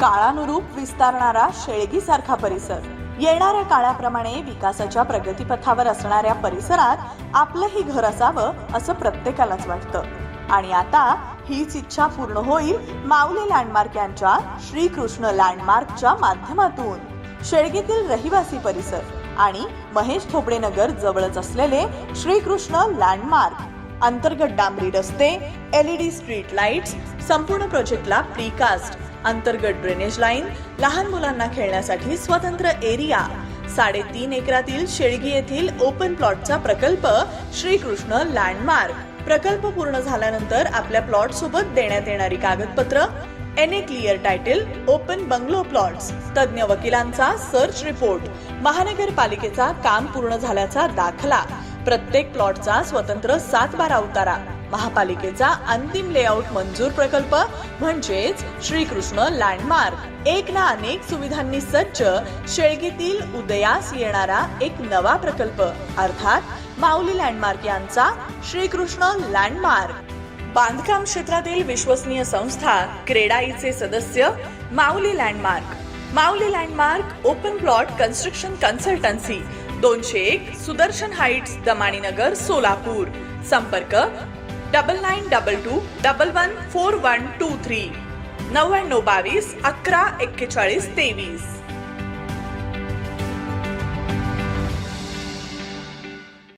काळानुरूप विस्तारणारा शेळगीसारखा परिसर. येणाऱ्या काळाप्रमाणे विकासाच्या प्रगतीपथावर असणाऱ्या परिसरात आपलंही घर असावं असं प्रत्येकालाच वाटतं. आणि आता हीच इच्छा पूर्ण होईल माऊली लँडमार्क यांच्या श्रीकृष्ण लँडमार्कच्या माध्यमातून. शेळगीतील रहिवासी परिसर आणि महेश थोपडे नगर जवळच असलेले श्रीकृष्ण लँडमार्क अंतर्गत डांबरी रस्ते एलईडी स्ट्रीट लाईट्स संपूर्ण प्रोजेक्टला प्रीकास्ट अंतर्गत ड्रेनेज लाईन लहान मुलांना खेळण्यासाठी स्वतंत्र एरिया साडेतीन एकरातील शेळगी येथील ओपन प्लॉटचा प्रकल्प श्रीकृष्ण लँडमार्क प्रकल्प पूर्ण झाल्यानंतर आपल्या प्लॉट सोबत देण्यात येणारी कागदपत्र N A clear title open bungalow plots तज्ज्ञ वकिलांचा सर्च रिपोर्ट महानगरपालिकेचा काम पूर्ण झाल्याचा दाखला. प्रत्येक प्लॉटचा स्वतंत्र सात बारा उतारा. महापालिकेचा अंतिम लेआउट मंजूर प्रकल्प म्हणजेच श्रीकृष्ण लँडमार्क एक ना अनेक सुविधांनी सज्ज शेळगीतील उदयास येणारा एक नवा प्रकल्प. अर्थात माऊली लँडमार्क यांचा श्रीकृष्ण लँडमार्क बांधकाम क्षेत्रातील विश्वसनीय संस्था क्रेडाईचे सदस्य Mauli landmark Mauli landmark open plot construction consultancy दोनशे एक सुदर्शन हाईट्स दमाणीनगर सोलापूर. संपर्क double nine double two double one four one two three नव्याण्णव बावीस अकरा एक्केचाळीस तेवीस.